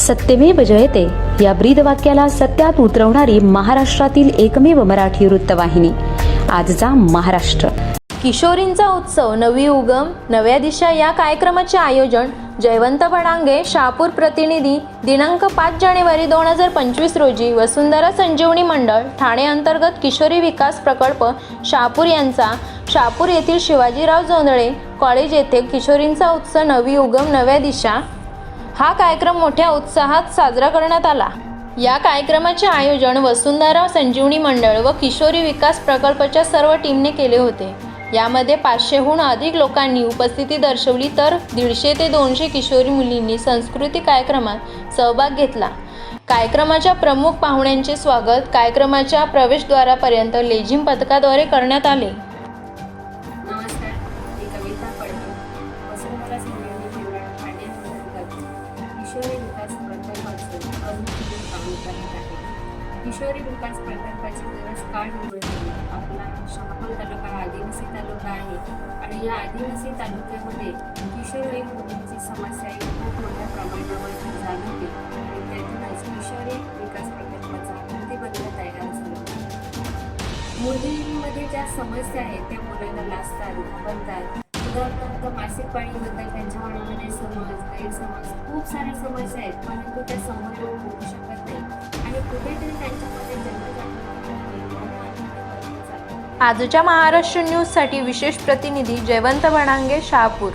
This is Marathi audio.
सत्यमेव जयते. या ब्रीद वाक्याला सत्यात उतरवणारी महाराष्ट्रातील एकमेव मराठी वृत्तवाहिनी. आजचा महाराष्ट्र. किशोरींचा उत्सव नवी उगम नव्या दिशा या कार्यक्रमाचे आयोजन जयवंत बडांगे शहापूर प्रतिनिधी दिनांक पाच जानेवारी दोन हजार पंचवीस रोजी वसुंधरा संजीवनी मंडळ ठाणे अंतर्गत किशोरी विकास प्रकल्प शहापूर यांचा. शहापूर येथील शिवाजीराव जोंधळे कॉलेज येथे किशोरींचा उत्सव नवी उगम नव्या दिशा. हा कार्यक्रम मोठ्या उत्साहात साजरा करण्यात आला. या कार्यक्रमाचे आयोजन वसुंधरा संजीवनी मंडळ व किशोरी विकास प्रकल्पाच्या सर्व टीमने केले होते. यामध्ये पाचशेहून अधिक लोकांनी उपस्थिती दर्शवली तर दीडशे ते दोनशे किशोरी मुलींनी सांस्कृतिक कार्यक्रमात सहभाग घेतला. कार्यक्रमाच्या प्रमुख पाहुण्यांचे स्वागत कार्यक्रमाच्या प्रवेशद्वारापर्यंत लेझिम पथकाद्वारे करण्यात आले. किशोरी विकास प्रकल्पाचे प्रमुख म्हणून काम करत आहे. किशोरी विकास प्रकल्पाचे पुरस्कार काळ आपला शहापूर तालुका हा आदिवासी तालुका आहे आणि या आदिवासी तालुक्यामध्ये किशोरी मुलींची समस्या ही खूप मोठ्या प्रमाणावर जाणवते. आणि त्यातूनच किशोरी विकास प्रकल्पाचा प्रतिबंध तयार झाला. मुलींमध्ये ज्या समस्या आहेत त्या मुलांना लाजतात घाबरतात मासिक पाळीबद्दल गैरसमज खूप साऱ्या समस्या आहेत. परंतु त्या समोर होऊ शकत नाही. आणि कुठेतरी त्यांच्यामध्ये आजच्या महाराष्ट्र न्यूजसाठी विशेष प्रतिनिधी जयवंत वणांगे शहापूर.